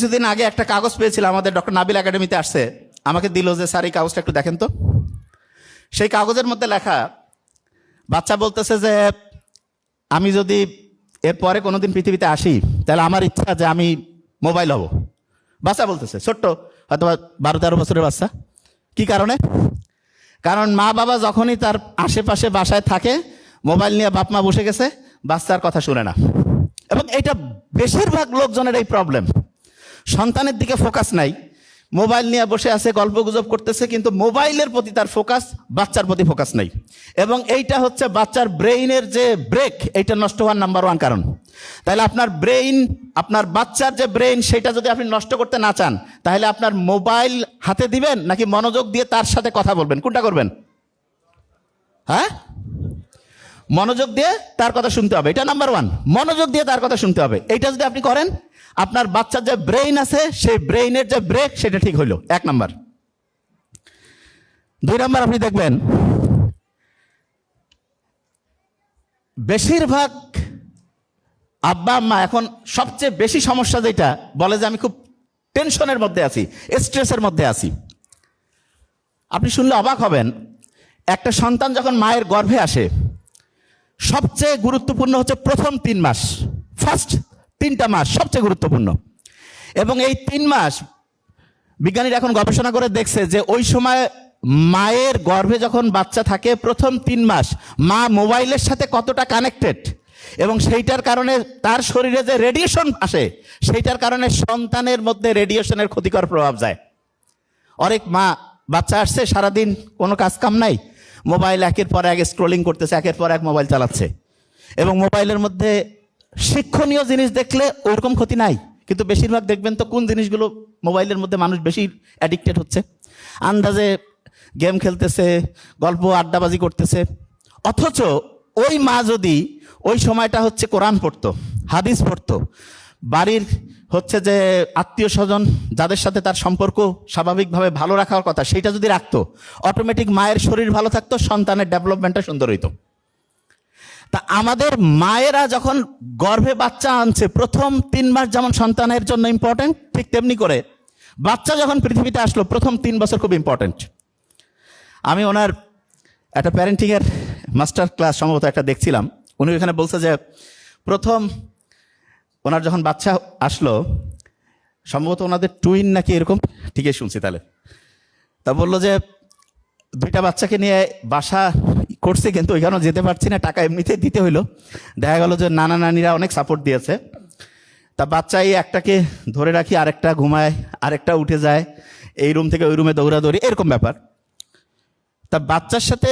কিছুদিন আগে একটা কাগজ পেয়েছিলাম আমাদের ডক্টর নাবিল একাডেমিতে আসছে। আমাকে দিল যে, স্যার, এই কাগজটা একটু দেখেন তো। সেই কাগজের মধ্যে লেখা, বাচ্চা বলতেছে যে, আমি যদি এরপরে কোনোদিন পৃথিবীতে আসি, তাহলে আমার ইচ্ছা যে আমি মোবাইল হব। বাচ্চা বলতেছে, ছোট্ট হয়তো বারো তেরো বছরের বাচ্চা। কি কারণে? কারণ মা বাবা যখনই তার আশেপাশে বাসায় থাকে, মোবাইল নিয়ে বাপ মা বসে গেছে, বাচ্চার কথা শুনে না। এবং এটা বেশিরভাগ লোকজনের এই প্রবলেম সন্তানের দিকে ফোকাস নাই। মোবাইল নিয়ে বসে আছে, গল্প গুজব করতেছে, কিন্তু মোবাইলের প্রতি তার ফোকাস বাচ্চার প্রতি ফোকাস নেই। এবং এইটা হচ্ছে বাচ্চার ব্রেইনের যে ব্রেক এইটা নষ্ট হওয়ার নাম্বার ওয়ান কারণ। তাহলে আপনার ব্রেইন, আপনার বাচ্চার যে ব্রেইন, সেটা যদি আপনি নষ্ট করতে না চান, তাহলে আপনার মোবাইল হাতে দিবেন নাকি মনোযোগ দিয়ে তার সাথে কথা বলবেন? কোনটা করবেন? হ্যাঁ? মনোযোগ দিয়ে তার কথা শুনতে হবে। এটা নাম্বার ওয়ান মনোযোগ দিয়ে তার কথা শুনতে হবে। এইটা যদি আপনি করেন, আপনার বাচ্চার যে ব্রেইন আছে, সেই ব্রেইনের যে ব্রেক সেটা ঠিক হইল। এক নাম্বার দুই নাম্বার আপনি দেখবেন, বেশিরভাগ আব্বা আম্মা এখন সবচেয়ে বেশি সমস্যা যেটা, বলে যে আমি খুব টেনশনের মধ্যে আছি স্ট্রেসের মধ্যে আছি। আপনি শুনলে অবাক হবেন, একটা সন্তান যখন মায়ের গর্ভে আসে সবচেয়ে গুরুত্বপূর্ণ হচ্ছে প্রথম তিন মাস। ফার্স্ট তিনটা মাস সবচেয়ে গুরুত্বপূর্ণ। এবং এই তিন মাস বিজ্ঞানীরা এখন গবেষণা করে দেখছে যে ওই সময় মায়ের গর্ভে যখন বাচ্চা থাকে, প্রথম তিন মাস মা মোবাইলের সাথে কতটা কানেক্টেড এবং সেইটার কারণে তার শরীরে যে রেডিয়েশন আসে, সেইটার কারণে সন্তানের মধ্যে রেডিয়েশনের ক্ষতিকর প্রভাব যায়। অনেক মা বাচ্চা আসছে, সারাদিন কোনো কাজ কাম নাই। মোবাইল একের পর এক স্ক্রোলিং করতেছে, একের পর এক মোবাইল চালাচ্ছে। এবং মোবাইলের মধ্যে শিক্ষণীয় জিনিস দেখলে ওরকম ক্ষতি নাই, কিন্তু বেশিরভাগ দেখবেন তো কোন জিনিসগুলো মোবাইলের মধ্যে মানুষ বেশি অ্যাডিক্টেড হচ্ছে। আন্দাজে গেম খেলতেছে, গল্প, আড্ডাবাজি করতেছে। অথচ ওই মা যদি ওই সময়টা হচ্ছে কোরআন পড়তো, হাদিস পড়তো বাড়ির হচ্ছে যে আত্মীয় স্বজন যাদের সাথে তার সম্পর্ক স্বাভাবিকভাবে ভালো রাখার কথা, সেইটা যদি রাখতো অটোমেটিক মায়ের শরীর ভালো থাকতো, সন্তানের ডেভেলপমেন্টটা সুন্দর হইতো। তা আমাদের মায়েরা যখন গর্ভে বাচ্চা আনছে, প্রথম তিন মাস যেমন সন্তানের জন্য ইম্পর্টেন্ট ঠিক তেমনি করে বাচ্চা যখন পৃথিবীতে আসলো, প্রথম তিন বছর খুব ইম্পর্টেন্ট আমি ওনার একটা প্যারেন্টিংয়ের মাস্টার ক্লাস সম্ভবত একটা দেখছিলাম। উনি এখানে বলছে যে, প্রথম ওনার যখন বাচ্চা আসলো, সম্ভবত ওনাদের টুইন নাকি এরকম? ঠিকই শুনছি তাহলে। তা বলল যে, দুইটা বাচ্চাকে নিয়ে বাসা করছে কিন্তু ওইখানেও যেতে পারছি না, টাকা এমনিতেই দিতে হইল। দেখা গেল যে নানা নানিরা অনেক সাপোর্ট দিয়েছে। তা বাচ্চা এই একটাকে ধরে রাখি, আরেকটা ঘুমায়, আরেকটা উঠে যায়, এই রুম থেকে ওই রুমে দৌড়াদৌড়ি, এরকম ব্যাপার। তা বাচ্চার সাথে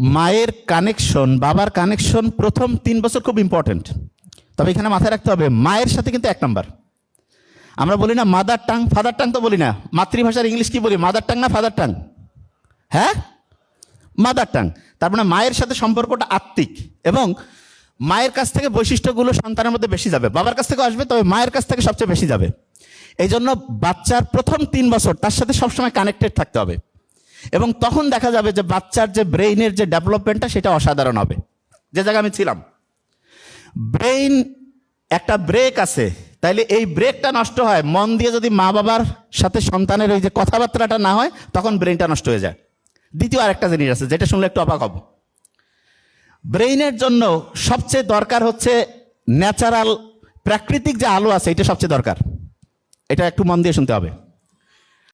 মায়ের কানেকশন বাবার কানেকশন প্রথম তিন বছর খুব ইম্পর্ট্যান্ট তবে এখানে মাথায় রাখতে হবে, মায়ের সাথে কিন্তু এক নাম্বার। আমরা বলি না মাদার টাং ফাদার টাং তো বলি না। মাতৃভাষার ইংলিশ কি বলি মাদার টাং না ফাদার টাং হ্যাঁ? মাদার টাং তার মানে মায়ের সাথে সম্পর্কটা আত্মিক এবং মায়ের কাছ থেকে বৈশিষ্ট্যগুলো সন্তানের মধ্যে বেশি যাবে। বাবার কাছ থেকে আসবে, তবে মায়ের কাছ থেকে সবচেয়ে বেশি যাবে। এই জন্য বাচ্চার প্রথম তিন বছর তার সাথে সবসময় কানেক্টেড থাকতে হবে। এবং তখন দেখা যাবে যে বাচ্চার যে ব্রেইনের যে ডেভেলপমেন্টটা সেটা অসাধারণ হবে। যে জায়গায় আমি ছিলাম ব্রেইন একটা ব্রেক আছে। তাইলে এই ব্রেকটা নষ্ট হয়। মন দিয়ে যদি মা বাবার সাথে সন্তানের ওই যে কথাবার্তাটা না হয়, তখন ব্রেইনটা নষ্ট হয়ে যায়। দ্বিতীয় আরেকটা জিনিস আছে, যেটা শুনলে একটু অবাক হব। ব্রেইনের জন্য সবচেয়ে দরকার হচ্ছে ন্যাচারাল প্রাকৃতিক যে আলো আছে, এটা সবচেয়ে দরকার। এটা একটু মন দিয়ে শুনতে হবে।